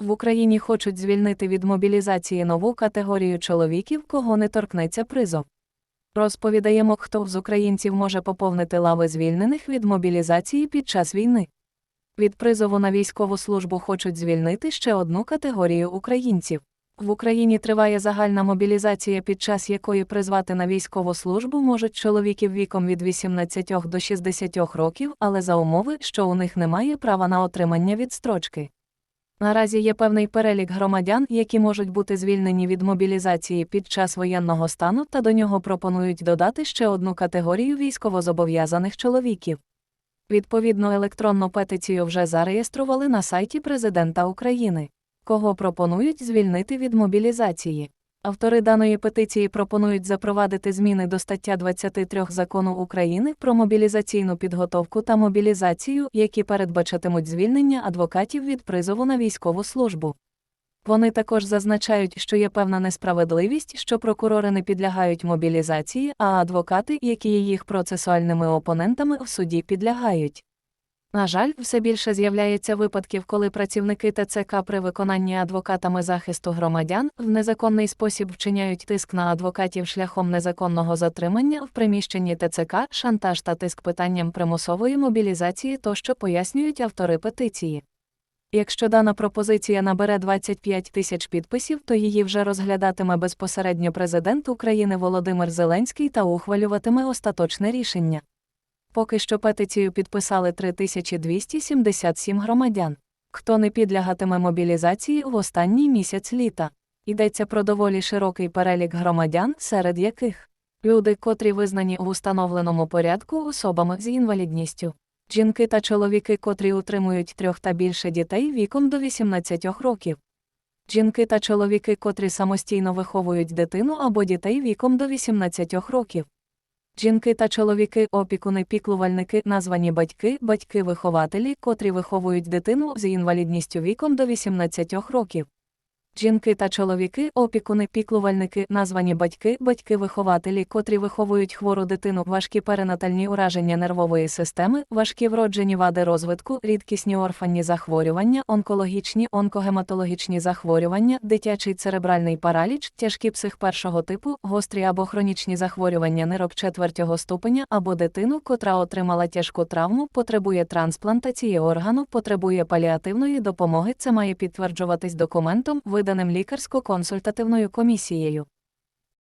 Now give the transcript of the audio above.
В Україні хочуть звільнити від мобілізації нову категорію чоловіків, кого не торкнеться призов. Розповідаємо, хто з українців може поповнити лави звільнених від мобілізації під час війни. Від призову на військову службу хочуть звільнити ще одну категорію українців. В Україні триває загальна мобілізація, під час якої призвати на військову службу можуть чоловіків віком від 18 до 60 років, але за умови, що у них немає права на отримання відстрочки. Наразі є певний перелік громадян, які можуть бути звільнені від мобілізації під час воєнного стану, та до нього пропонують додати ще одну категорію військовозобов'язаних чоловіків. Відповідну електронну петицію вже зареєстрували на сайті Президента України. Кого пропонують звільнити від мобілізації? Автори даної петиції пропонують запровадити зміни до стаття 23 закону України про мобілізаційну підготовку та мобілізацію, які передбачатимуть звільнення адвокатів від призову на військову службу. Вони також зазначають, що є певна несправедливість, що прокурори не підлягають мобілізації, а адвокати, які є їх процесуальними опонентами, в суді підлягають. На жаль, все більше з'являється випадків, коли працівники ТЦК при виконанні адвокатами захисту громадян в незаконний спосіб вчиняють тиск на адвокатів шляхом незаконного затримання в приміщенні ТЦК, шантаж та тиск питанням примусової мобілізації тощо пояснюють автори петиції. Якщо дана пропозиція набере 25 тисяч підписів, то її вже розглядатиме безпосередньо президент України Володимир Зеленський та ухвалюватиме остаточне рішення. Поки що петицію підписали 3277 громадян. Хто не підлягатиме мобілізації в останній місяць літа. Йдеться про доволі широкий перелік громадян, серед яких люди, котрі визнані в установленому порядку особами з інвалідністю, жінки та чоловіки, котрі утримують трьох та більше дітей віком до 18 років, жінки та чоловіки, котрі самостійно виховують дитину або дітей віком до 18 років. Жінки та чоловіки, опікуни, піклувальники, названі батьки, батьки-вихователі, котрі виховують дитину з інвалідністю віком до 18 років. Жінки та чоловіки, опікуни, піклувальники, названі батьки, батьки-вихователі, котрі виховують хвору дитину, важкі перинатальні ураження нервової системи, важкі вроджені вади розвитку, рідкісні орфанні захворювання, онкологічні, онкогематологічні захворювання, дитячий церебральний параліч, тяжкі псих першого типу, гострі або хронічні захворювання нирок четвертого ступеня або дитину, котра отримала тяжку травму, потребує трансплантації органу, потребує паліативної допомоги. Це має підтверджуватись документом, виданим лікарсько-консультативною комісією.